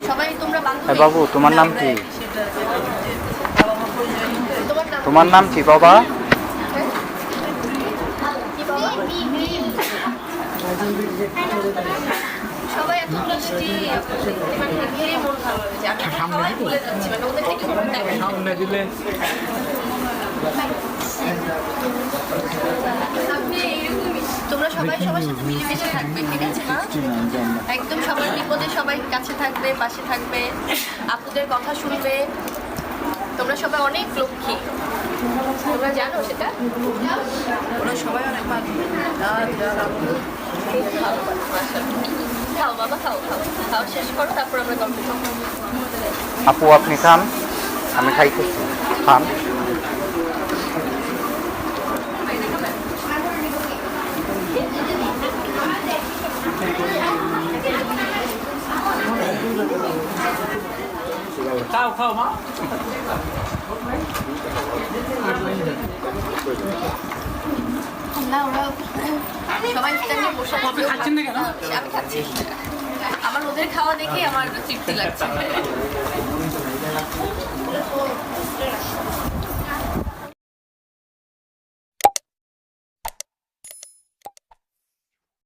সবাই হ্যাঁ বাবু তোমার নাম কি? তোমার নাম কি বাবা? মানে মন হয়ে মানে সামনে দিলে। তোমরা সবাই সবার সাথে মিলেমিশে থাকবে ঠিক আছে না। একদম সবার বিপদে সবাই কাছে থাকবে পাশে থাকবে আপুদের কথা শুনবে। তোমরা সবাই অনেক লক্ষ্মী। তোমরা জানো সেটা? ওরা সবাই অনেক ভালো। খাও বাবা খাও খাও খাও শেষ করো তারপর আমরা গল্প আপু আপনি খান আমি খাইতেছি। খান খাও খাও মা না ওরা সবাই স্ট্যান্ডে বসে আছে। আপনি খাচ্ছেন না কেন? আমি খাচ্ছি আমার ওদের খাওয়া দেখে আমার তৃপ্তি লাগছে